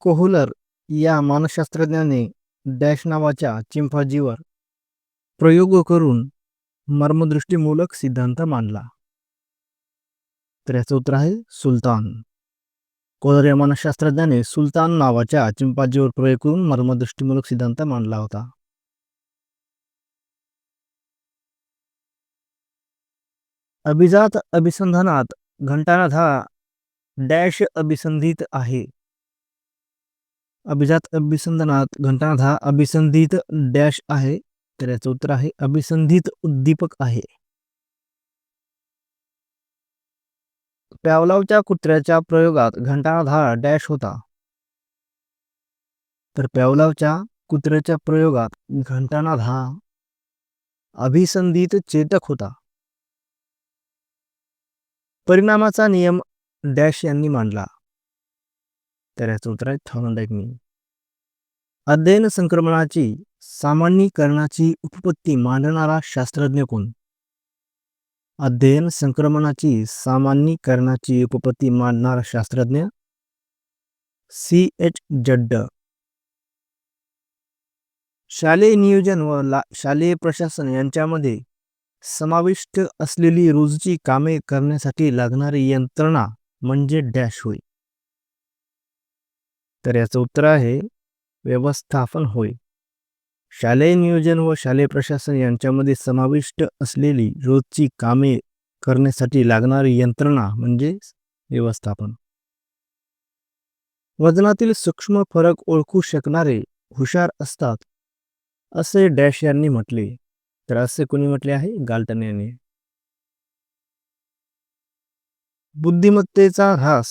Kohler या मानसशास्त्रज्ञाने dash नावाच्या चिंपांजीवर प्रयोग करून मर्मदृष्टीमूलक सिद्धांत मांडला. तर याचं उत्तर आहे सुलतान. कोहलर या मानसशास्त्रज्ञाने सुलतान नावाच्या चिंपाजीवर प्रयोग करून मर्मदृष्टीमूलक सिद्धांत मांडला होता. अभिजात अभिसंधानात घंटानाथ हा डॅश अभिसंधित आहे. अभिजात अभिसंधनात घंटानाद हा अभिसंधित डॅश आहे तर याचं उत्तर आहे अभिसंधित उद्दीपक आहे. प्यावलावच्या कुत्र्याच्या प्रयोगात घंटानाद हा डॅश होता. तर प्यावलावच्या कुत्र्याच्या प्रयोगात घंटानाद हा अभिसंधित चेतक होता. परिणामाचा नियम डॅश यांनी मांडला. तर याचं उत्तर आहे थॉर्नडाईकनी अध्ययन संक्रमणाची सामान्यीकरणाची उपपत्ती मांडणारा शास्त्रज्ञ कोण? अध्ययन संक्रमणाची सामान्यीकरणाची उपपत्ती मांडणारा शास्त्रज्ञ सी. एच. जड्ड. शालेय नियोजन व ला शालेय प्रशासन यांच्यामध्ये समाविष्ट असलेली रोजची कामे करण्यासाठी लागणारी यंत्रणा म्हणजे डॅश होय. तर याचं उत्तर आहे व्यवस्थापन होय. शालेय नियोजन व शालेय प्रशासन यांच्यामध्ये समाविष्ट असलेली रोजची कामे करण्यासाठी लागणारी यंत्रणा म्हणजे व्यवस्थापन. वजनातील सूक्ष्म फरक ओळखू शकणारे हुशार असतात असे डॅश यांनी म्हटले. तर असे कोणी म्हटले आहे? गाल्टन यांनी. बुद्धिमत्तेचा ह्रास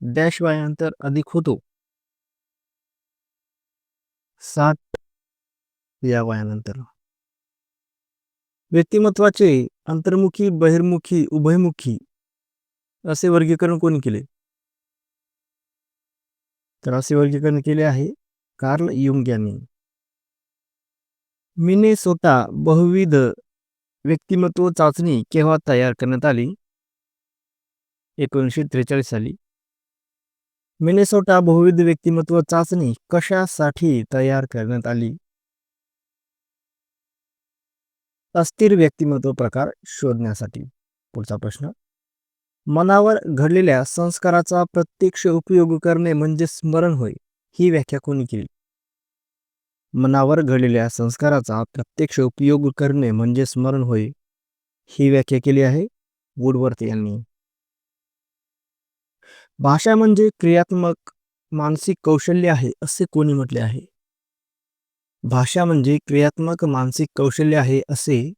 डॅश वयानंतर अधिक होतो. साठ या वयानंतर. व्यक्तिमत्वाचे अंतर्मुखी बहिर्मुखी उभयमुखी असे वर्गीकरण कोणी केले? तर असे वर्गीकरण केले आहे कार्ल युंग यांनी. मिनेसोटा बहुविध व्यक्तिमत्व चाचणी केव्हा तयार करण्यात आली? एकोणीसशे त्रेचाळीस साली. मिनेसोटा बहुविध व्यक्तिमत्व चाचणी कशासाठी तयार करण्यात आली? अस्थिर व्यक्तिमत्व प्रकार शोधण्यासाठी. पुढचा प्रश्न. मनावर घडलेल्या संस्काराचा प्रत्यक्ष उपयोग करणे म्हणजे स्मरण होय ही व्याख्या कोणी केली? मनावर घडलेल्या संस्काराचा प्रत्यक्ष उपयोग करणे म्हणजे स्मरण होय ही व्याख्या केली आहे वुडवर्थ यांनी. भाषा म्हणजे क्रियात्मक मानसिक कौशल्य आहे असे कोणी म्हटले आहे? भाषा म्हणजे क्रियात्मक मानसिक कौशल्य आहे असे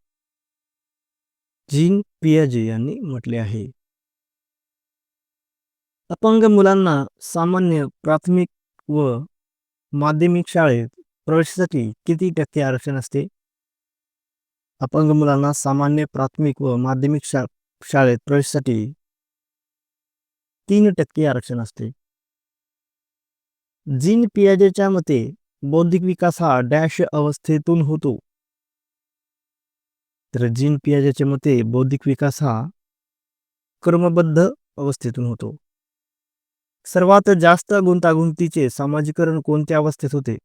जीन पियाजे यांनी म्हटले आहे. अपंग मुलांना सामान्य प्राथमिक व माध्यमिक शाळेत प्रवेशासाठी किती टक्के आरक्षण असते? अपंग मुलांना सामान्य प्राथमिक व माध्यमिक शा शाळेत प्रवेशासाठी तीन टक्के आरक्षण असते. जीन पियाजेच्या मते बौद्धिक विकास हा डॅश अवस्थेतून होतो. तर जीन पियाजेच्या मते बौद्धिक विकास हा क्रमबद्ध अवस्थेतून होतो. सर्वात जास्त गुंतागुंतीचे सामाजिकरण कोणत्या अवस्थेत होते?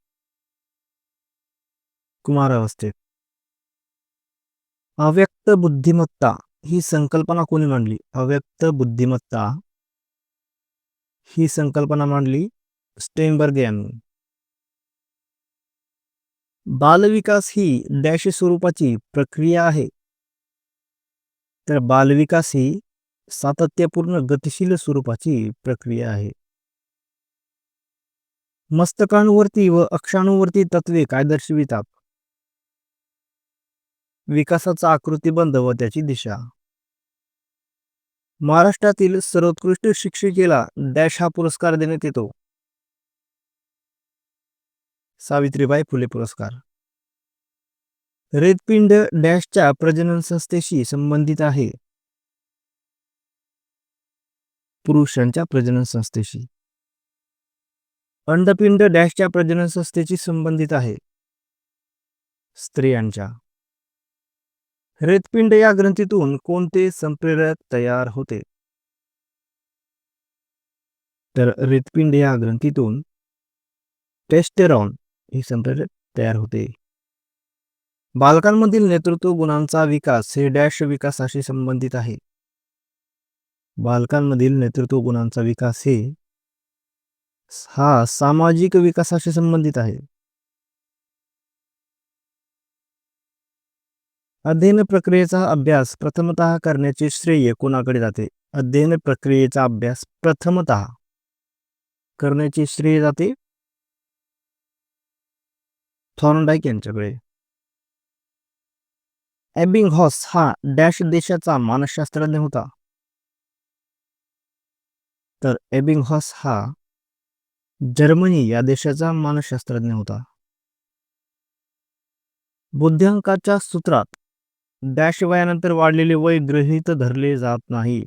कुमार अवस्थेत. अव्यक्त बुद्धिमत्ता ही संकल्पना कोणी मांडली? अव्यक्त बुद्धिमत्ता ही संकल्पना मांडली स्टेनबर्ग यांनी बालविकास ही डॅश स्वरूपाची प्रक्रिया आहे. तर बालविकास ही सातत्यपूर्ण गतिशील स्वरूपाची प्रक्रिया आहे. मस्तकांवरती व अक्षांवरती तत्वे काय दर्शवितात? विकासाचा आकृतीबंध व त्याची दिशा. महाराष्ट्रातील सर्वोत्कृष्ट शिक्षिकेला डॅश हा पुरस्कार देण्यात येतो. सावित्रीबाई फुले पुरस्कार. रेतपिंड डॅशच्या प्रजनन संस्थेशी संबंधित आहे. पुरुषांच्या प्रजनन संस्थेशी अंडपिंड डॅशच्या प्रजनन संस्थेशी संबंधित आहे. स्त्रियांच्या. रेतपिंड या ग्रंथीतून कोणते संप्रेरक तयार होते? तर हृदपिंड या ग्रंथीतून टेस्टेरॉन हे संप्रेरक तयार होते. बालकांमधील नेतृत्व गुणांचा विकास हे डॅश विकासाशी संबंधित आहे. बालकांमधील नेतृत्व गुणांचा विकास हे हा सामाजिक विकासाशी संबंधित आहे. अध्ययन प्रक्रियेचा अभ्यास प्रथमतः करण्याचे श्रेय कोणाकडे जाते? अध्ययन प्रक्रियेचा अभ्यास प्रथमतः करण्याचे श्रेय जाते थॉर्नडाईक यांच्याकडे. एबिंग हॉस हा डॅश देशाचा मानसशास्त्रज्ञ होता. तर एबिंग हॉस हा जर्मनी या देशाचा मानसशास्त्रज्ञ होता. बुद्ध्यांकाच्या सूत्रात डॅश वयानंतर वाढलेले वय गृहीत धरले जात नाही.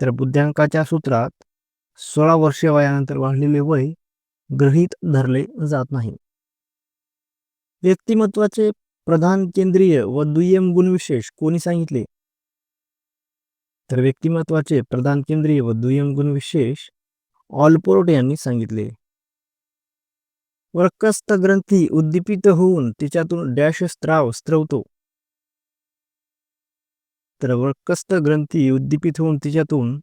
तर बुद्ध्यांकाच्या सूत्रात सोळा वर्षे वयानंतर वाढलेले वय गृहीत धरले जात नाही. व्यक्तिमत्वाचे प्रधान केंद्रीय व दुय्यम गुणविशेष कोणी सांगितले? तर व्यक्तिमत्वाचे प्रधान केंद्रीय व दुय्यम गुणविशेष ऑलपोर्ट यांनी सांगितले. वर्कस्थ ग्रंथी उद्दीपित होऊन तिच्यातून डॅश स्त्राव स्त्रवतो तर वर्कस्थ ग्रंथी उद्दीपित होऊन तिच्यातून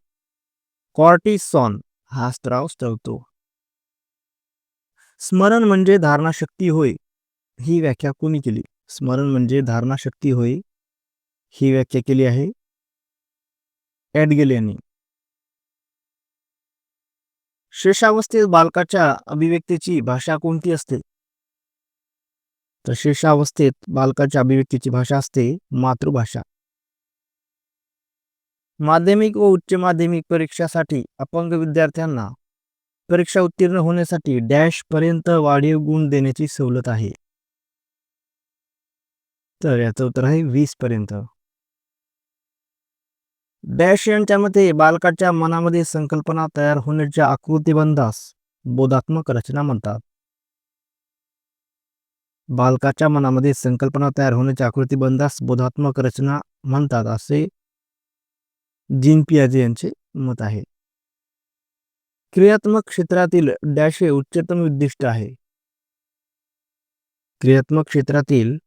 कॉर्टिसॉन हा स्त्राव स्त्रवतो स्मरण म्हणजे धारणाशक्ती होय ही व्याख्या कोणी केली? स्मरण म्हणजे धारणाशक्ती होय ही व्याख्या केली आहे ॲडगेल यांनी. शेषावस्थेत बालकाच्या अभिव्यक्तीची भाषा कोणती असते? तर शेषावस्थेत बालकाच्या अभिव्यक्तीची भाषा असते मातृभाषा. माध्यमिक व उच्च माध्यमिक परीक्षासाठी अपंग विद्यार्थ्यांना परीक्षा उत्तीर्ण होण्यासाठी डॅश पर्यंत वाढीव गुण देण्याची सवलत आहे. तर याचं उत्तर आहे वीस पर्यंत. डॅश यांच्या मते बालकाच्या मनामध्ये संकल्पना तयार होण्याच्या आकृतीबंधास बोधात्मक रचना म्हणतात. बालकाच्या मनामध्ये संकल्पना तयार होण्याच्या आकृतीबंधास बोधात्मक रचना म्हणतात असे जिन पियाजे यांचे मत आहे. क्रियात्मक क्षेत्रातील डॅश हे उच्चतम उद्दिष्ट आहे. क्रियात्मक क्षेत्रातील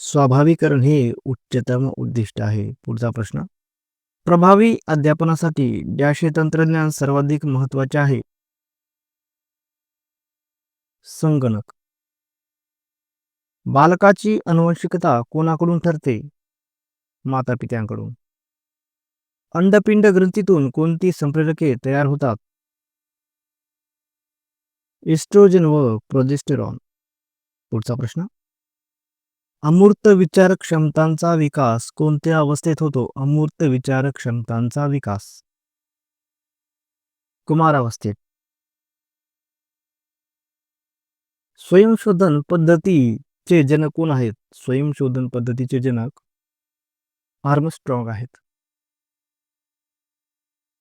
स्वाभाविकरण हे उच्चतम उद्दिष्ट आहे. पुढचा प्रश्न. प्रभावी अध्यापनासाठी डॅश हे तंत्रज्ञान सर्वाधिक महत्त्वाचे आहे. संगणक. बालकाची अनुवंशिकता कोणाकडून ठरते? माता पित्यांकडून अंडपिंड ग्रंथीतून कोणती संप्रेरके तयार होतात? इस्ट्रोजन व प्रोजेस्टेरॉन. पुढचा प्रश्न. अमूर्त विचार क्षमतांचा विकास कोणत्या अवस्थेत होतो? अमूर्त विचार क्षमतांचा विकास. कुमार अवस्थेत स्वयंशोधन पद्धतीचे जनक कोण आहेत? स्वयंशोधन पद्धतीचे जनक आर्मस्ट्रॉंग आहेत.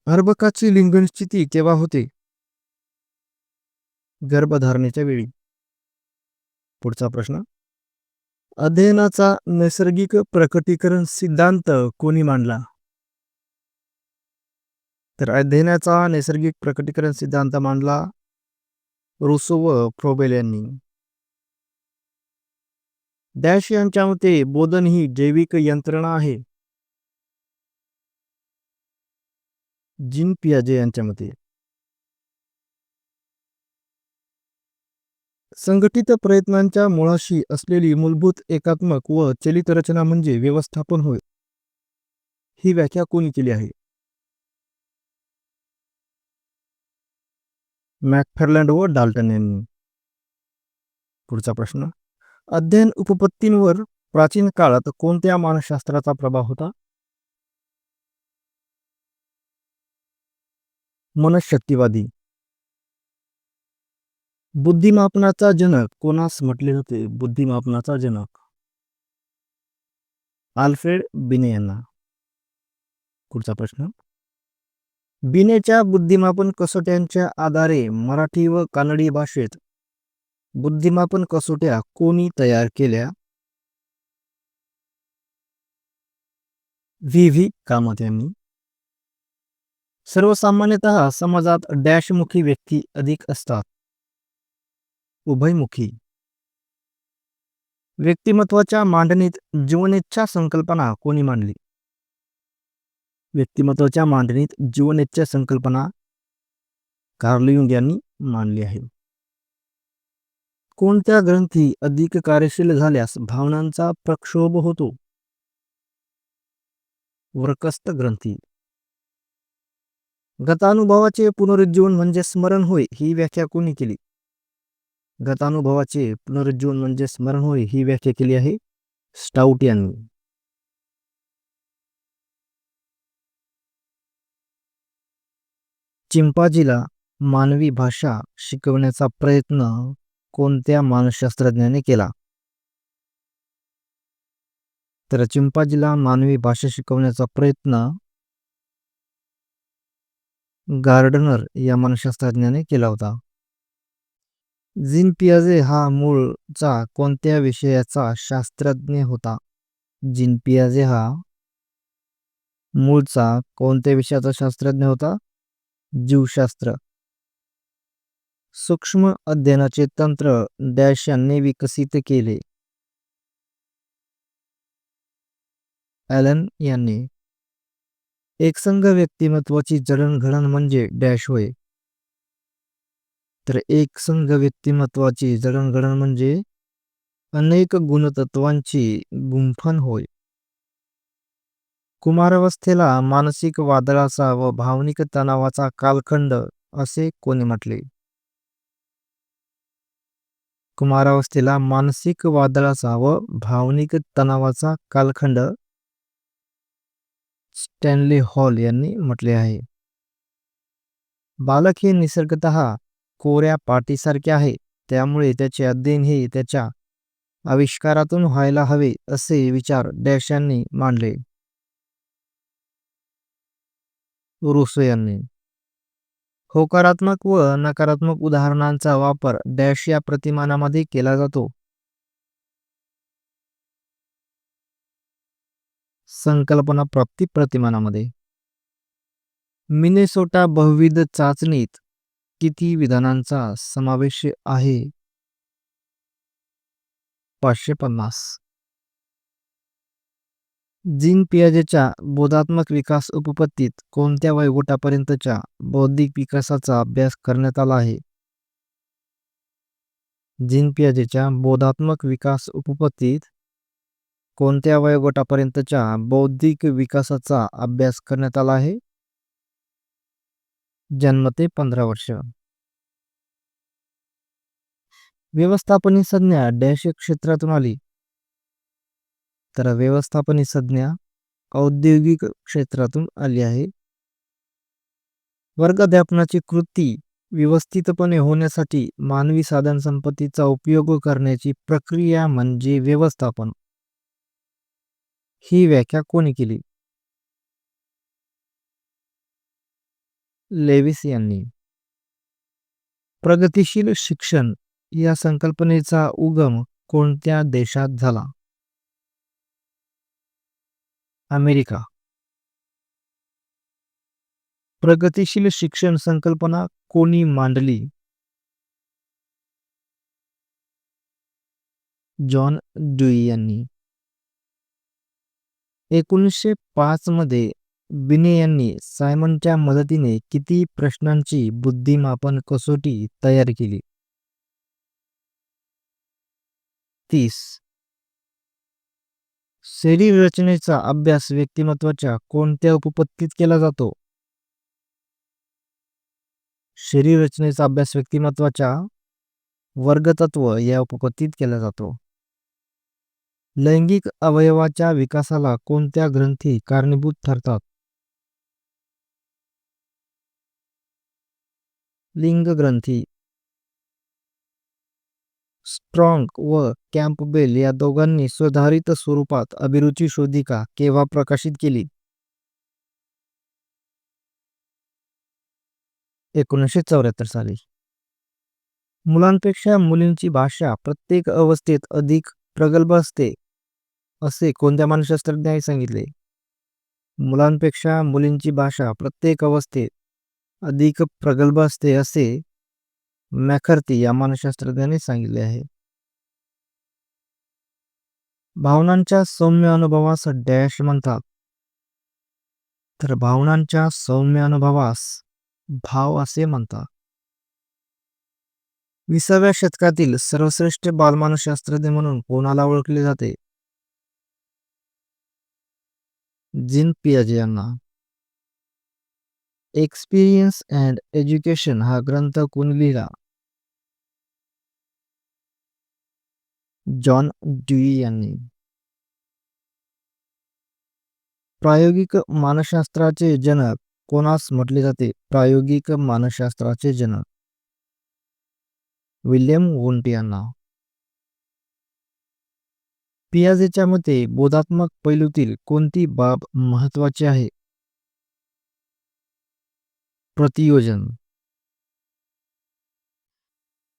अर्भकाची लिंगनिश्चिती केव्हा होते? गर्भधारणेच्या वेळी. पुढचा प्रश्न. अध्ययनाचा नैसर्गिक प्रकटीकरण सिद्धांत कोणी मांडला? तर अध्ययनाचा नैसर्गिक प्रकटीकरण सिद्धांत मांडला रुसो व फ्रोबेल यांनी. डॅश यांच्या मते बोधन ही जैविक यंत्रणा आहे. जिन पियाजे यांच्या मते. संघटित प्रयत्नांच्या मुळाशी असलेली मूलभूत एकात्मक व चलित रचना म्हणजे व्यवस्थापन होय. ही व्याख्या कोणी केली आहे? मॅकफेरलँड व डाल्टन यांनी. पुढचा प्रश्न. अध्ययन उपपत्तींवर प्राचीन काळात कोणत्या मानसशास्त्राचा प्रभाव होता? मनशक्तिवादी. बुद्धिमापनाचा जनक कोणास म्हटले जाते? बुद्धिमापनाचा जनक. आल्फ्रेड बिने यांना. पुढचा प्रश्न. बिनेच्या बुद्धिमापन कसोट्यांच्या आधारे मराठी व कानडी भाषेत बुद्धिमापन कसोट्या कोणी तयार केल्या? व्ही. व्ही. कामत यांनी. सर्वसामान्यतः समाजात डॅशमुखी व्यक्ती अधिक असतात. उभयमुखी. व्यक्तिमत्वाच्या मांडणीत जीवनेच्छा संकल्पना कोणी मांडली? व्यक्तिमत्वाच्या मांडणीत जीवनेच्छा संकल्पना कार्ल युंग यांनी मांडली आहे. कोणत्या ग्रंथी अधिक कार्यशील झाल्यास भावनांचा प्रक्षोभ होतो? वरकस्त ग्रंथी. गतानुभवाचे पुनरुज्जीवन म्हणजे स्मरण होय ही व्याख्या कोणी केली? गतानुभवाचे पुनरुज्जीवन म्हणजे स्मरण होय ही व्याख्या केली आहे स्टाउट यांनी. चिंपाजीला मानवी भाषा शिकवण्याचा प्रयत्न कोणत्या मानसशास्त्रज्ञाने केला? तर चिंपाजीला मानवी भाषा शिकवण्याचा प्रयत्न गार्डनर या मानसशास्त्रज्ञाने केला होता. जिन पियाजे हा मूळचा कोणत्या विषयाचा शास्त्रज्ञ होता? जिन पियाजे हा मूळचा कोणत्या विषयाचा शास्त्रज्ञ होता? जीवशास्त्र. सूक्ष्म अध्ययनाचे तंत्र डॅश यांनी विकसित केले. ॲलन यांनी. एकसंघ व्यक्तिमत्वाची जडणघडण म्हणजे डॅश होय. तर एक संघ व्यक्तिमत्वाची जडणघडण म्हणजे अनेक गुणतत्वांची गुंफण होय. कुमारावस्थेला मानसिक वादळाचा व भावनिक तणावाचा कालखंड असे कोणी म्हटले? कुमारावस्थेला मानसिक वादळाचा व भावनिक तणावाचा कालखंड स्टॅनली हॉल यांनी म्हटले आहे. बालक हे निसर्गत कोऱ्या पाटीसारखे आहे त्यामुळे त्याचे अध्ययन हे त्याच्या आविष्कारातून व्हायला हवे असे विचार डॅश यांनी मांडले. रुसो यांनी. होकारात्मक व नकारात्मक उदाहरणांचा वापर डॅश या प्रतिमानामध्ये केला जातो. संकल्पना प्राप्ती प्रतिमानामध्ये. मिनेसोटा बहुविध चाचणीत किती विधानांचा समावेश आहे? पाचशे पन्नास. जीन पियाजेच्या बोधात्मक विकास उपपत्तीत कोणत्या वयोगटापर्यंतच्या बौद्धिक विकासाचा अभ्यास करण्यात आला आहे? जीन पियाजेच्या बोधात्मक विकास उपपत्तीत कोणत्या वयोगटापर्यंतच्या बौद्धिक विकासाचा अभ्यास करण्यात आला आहे? जन्म ते पंधरा वर्ष. व्यवस्थापनी संज्ञा डॅश क्षेत्रातून आली. तर व्यवस्थापनी संज्ञा औद्योगिक क्षेत्रातून आली आहे. वर्गाध्यापनाची कृती व्यवस्थितपणे होण्यासाठी मानवी साधन संपत्तीचा उपयोग करण्याची प्रक्रिया म्हणजे व्यवस्थापन. ही व्याख्या कोणी केली? लेविस यांनी. प्रगतिशील शिक्षण या संकल्पनेचा उगम कोणत्या देशात झाला? अमेरिका. प्रगतिशील शिक्षण संकल्पना कोणी मांडली? जॉन ड्युई यांनी. एकोणीसशे पाच मध्ये बिने यांनी सायमनच्या मदतीने किती प्रश्नांची बुद्धिमापन कसोटी तयार केली? तीस. शरीर रचनेचा अभ्यास व्यक्तिमत्वाच्या कोणत्या उपपत्तीत केला जातो? शरीर रचनेचा अभ्यास व्यक्तिमत्वाच्या वर्गतत्व या उपपत्तीत केला जातो. लैंगिक अवयवाच्या विकासाला कोणत्या ग्रंथी कारणीभूत ठरतात? लिंग ग्रंथी स्ट्रॉंग व कॅम्पबेल या दोघांनी सुधारित स्वरूपात अभिरुची शोधिका केव्हा प्रकाशित केली? एकोणीसशे चौऱ्याहत्तर साली. मुलांपेक्षा मुलींची भाषा प्रत्येक अवस्थेत अधिक प्रगल्भ असते असे कोणत्या मानसशास्त्रज्ञाने सांगितले? मुलांपेक्षा मुलींची भाषा प्रत्येक अवस्थेत अधिक प्रगल्भ असते असे मॅकर्थी या मानसशास्त्रज्ञाने सांगितले आहे. भावनांच्या सौम्य अनुभवास डॅश म्हणतात. तर भावनांच्या सौम्य अनुभवास भाव असे म्हणतात. विसाव्या शतकातील सर्वश्रेष्ठ बालमानसशास्त्रज्ञ म्हणून कोणाला ओळखले जाते? जिन पियाजे यांना. एक्सपिरियन्स अँड एज्युकेशन हा ग्रंथ कोणी लिहिला? जॉन ड्युई यांनी. प्रायोगिक मानसशास्त्राचे जनक कोणास म्हटले जाते? प्रायोगिक मानसशास्त्राचे जनक. विल्यम वोंटी यांना. पियाजेच्या मते बोधात्मक पैलूतील कोणती बाब महत्वाची आहे? प्रतियोजन.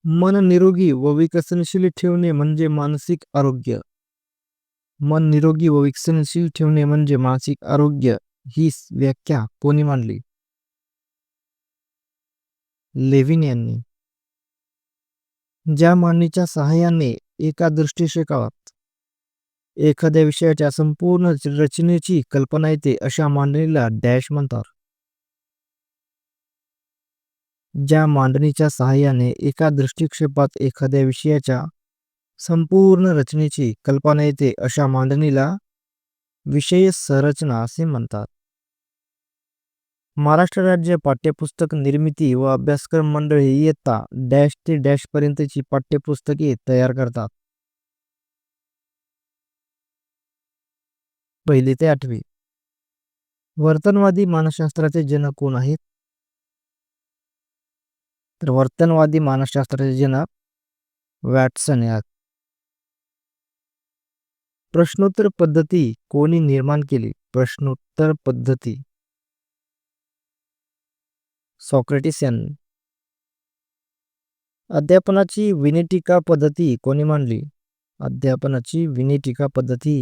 मन निरोगी व विकसनशील ठेवणे म्हणजे मानसिक आरोग्य. मन निरोगी व विकसनशील ठेवणे म्हणजे मानसिक आरोग्य ही व्याख्या कोणी मांडली? लेविन यांनी. ज्या मांडणीच्या सहाय्याने एका दृष्टिक्षेपात एखाद्या विषयाच्या संपूर्ण रचनेची कल्पना येते अशा मांडणीला डॅश म्हणतात. ज्या मांडणीच्या सहाय्याने एका दृष्टिक्षेपात एखाद्या विषयाच्या संपूर्ण रचनेची कल्पना येते अशा मांडणीला विषय संरचना असे म्हणतात. महाराष्ट्र राज्य पाठ्यपुस्तक निर्मिती व अभ्यासक्रम मंडळ ही इयत्ता डॅश ते डॅश पर्यंतची पाठ्यपुस्तके तयार करतात. पहिली ते आठवी. वर्तनवादी मानसशास्त्राचे जनक कोण आहेत? तर वर्तनवादी मानसशास्त्राचे जनक वॅटसन यात. प्रश्नोत्तर पद्धती कोणी निर्माण केली? प्रश्नोत्तर पद्धती. सॉक्रेटिस यांनी. अध्यापनाची विनिटिका पद्धती कोणी मांडली? अध्यापनाची विनिटिका पद्धती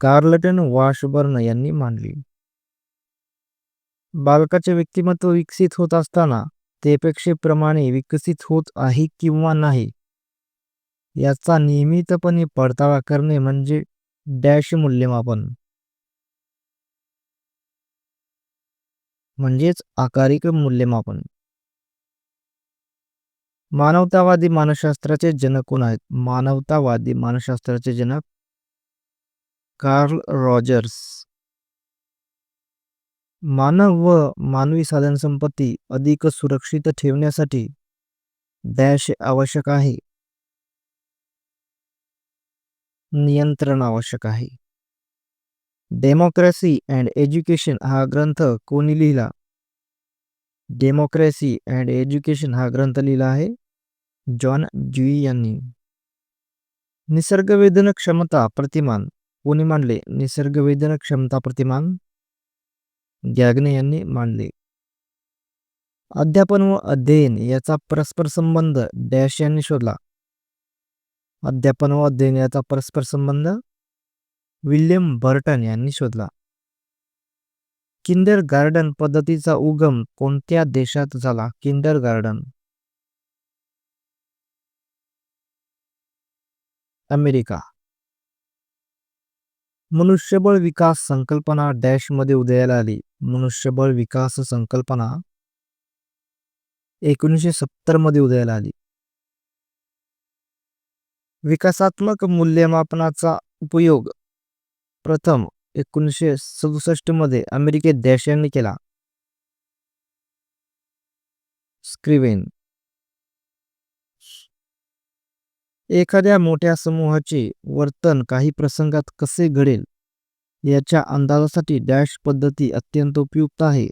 कार्लटन वाशबर्न यांनी मांडली. बालकाचे व्यक्तिमत्व विकसित होत असताना ते अपेक्षेप्रमाणे विकसित होत आहे किंवा नाही? याचा नियमितपणे पडताळा करणे म्हणजे डॅश मूल्यमापन. म्हणजेच आकारिक मूल्यमापन. मानवतावादी मानसशास्त्राचे जनक कोण आहेत? मानवतावादी मानसशास्त्राचे जनक कार्ल रॉजर्स. मानव व मानवी साधनसंपत्ती अधिक सुरक्षित ठेवण्यासाठी डॅश आवश्यक आहे. नियंत्रण आवश्यक आहे. डेमोक्रेसी अँड एज्युकेशन हा ग्रंथ कोणी लिहिला? डेमोक्रेसी अँड एज्युकेशन हा ग्रंथ लिहिला आहे जॉन ज्युई यांनी. निसर्गवेदन क्षमता प्रतिमान कोणी मांडले? निसर्गवेदन क्षमता प्रतिमान गॅगने यांनी मांडले अध्यापन व अध्ययन याचा परस्पर संबंध डॅश यांनी शोधला. अध्यापन व अध्ययन याचा परस्पर संबंध विल्यम बर्टन यांनी शोधला. किंडर गार्डन पद्धतीचा उगम कोणत्या देशात झाला? Kindergarten America. मनुष्यबळ विकास संकल्पना डॅशमध्ये उदयाला आली. मनुष्यबळ विकास संकल्पना एकोणीसशे सत्तरमध्ये उदयाला आली. विकासात्मक मूल्यमापनाचा उपयोग. प्रथम एकोणीसशे सदुसष्टमध्ये अमेरिकेत देशांनी यांनी केला. स्क्रिवेन. एखाद्या मोठ्या समूहाचे वर्तन काही प्रसंगात कसे घडेल? याच्या अंदाजासाठी डॅश पद्धती अत्यंत उपयुक्त आहे.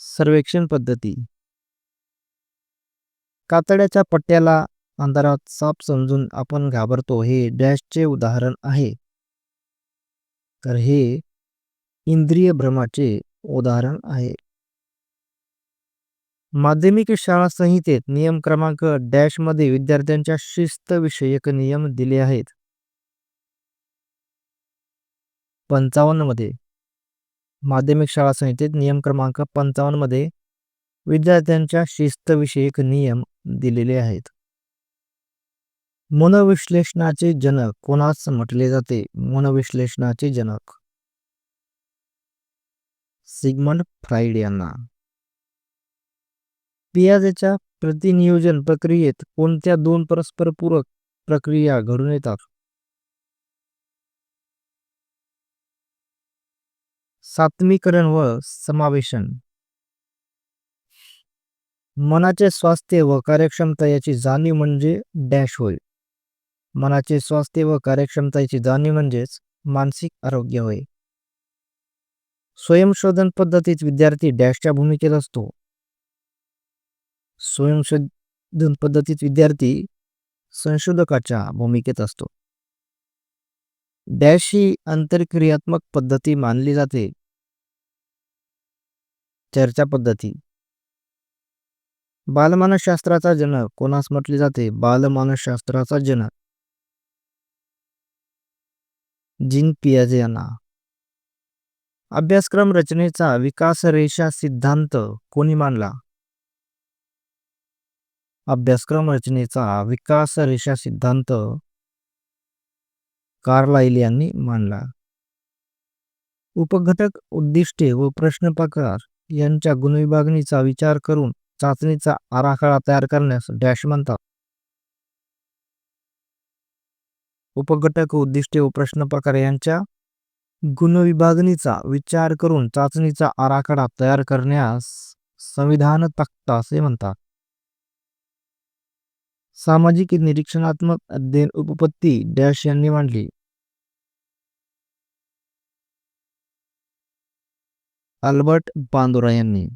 सर्वेक्षण पद्धती. कातड्याच्या पट्ट्याला अंधारात साप समजून आपण घाबरतो हे डॅशचे उदाहरण आहे. तर हे इंद्रिय भ्रमाचे उदाहरण आहे. माध्यमिक शाळा संहितेत नियम क्रमांक डॅशमध्ये विद्यार्थ्यांच्या शिस्त विषयक नियम दिले आहेत. पंचावन्नमध्ये माध्यमिक शाळा संहितेत नियम क्रमांक पंचावन्नमध्ये विद्यार्थ्यांच्या शिस्तविषयक नियम दिलेले आहेत. मनोविश्लेषणाचे जनक कोणास म्हटले जाते? मनोविश्लेषणाचे जनक. सिगमंड फ्राईड यांना. पियाजेच्या प्रतिनियोजन प्रक्रियेत कोणत्या दोन परस्परपूरक प्रक्रिया घडून येतात? सात्मीकरण व समावेशन. मनाचे स्वास्थ्य व कार्यक्षमता याची जाणीव म्हणजे डॅश होय. मनाचे स्वास्थ्य व कार्यक्षमता याची जाणीव म्हणजेच मानसिक आरोग्य होय. स्वयंशोधन पद्धतीत विद्यार्थी डॅशच्या भूमिकेत असतो. स्वयंशोधन पद्धतीत विद्यार्थी संशोधकाच्या भूमिकेत असतो. डॅश ही आंतरक्रियात्मक पद्धती मानली जाते. चर्चा पद्धती. बालमानसशास्त्राचा जनक कोणास म्हटले जाते? बालमानसशास्त्राचा जनक जिन पियाजे यांना अभ्यासक्रम रचनेचा विकास रेषा सिद्धांत कोणी मांडला अभ्यासक्रम रचनेचा विकास रेषा सिद्धांत कार्लाइल यांनी मांडला. उपघटक उद्दिष्टे व प्रश्न प्रकार यांच्या गुणविभागणीचा विचार करून चाचणीचा आराखडा तयार करण्यास डॅश म्हणतात. उपघटक उद्दिष्टे व प्रश्न प्रकार यांच्या गुणविभागणीचा विचार करून चाचणीचा आराखडा तयार करण्यास संविधान तक्ता असे म्हणतात. सामाजिक निरीक्षणात्मक अध्ययन उपपत्ती डॅश यांनी मांडली. अल्बर्ट बांदुरा यांनी.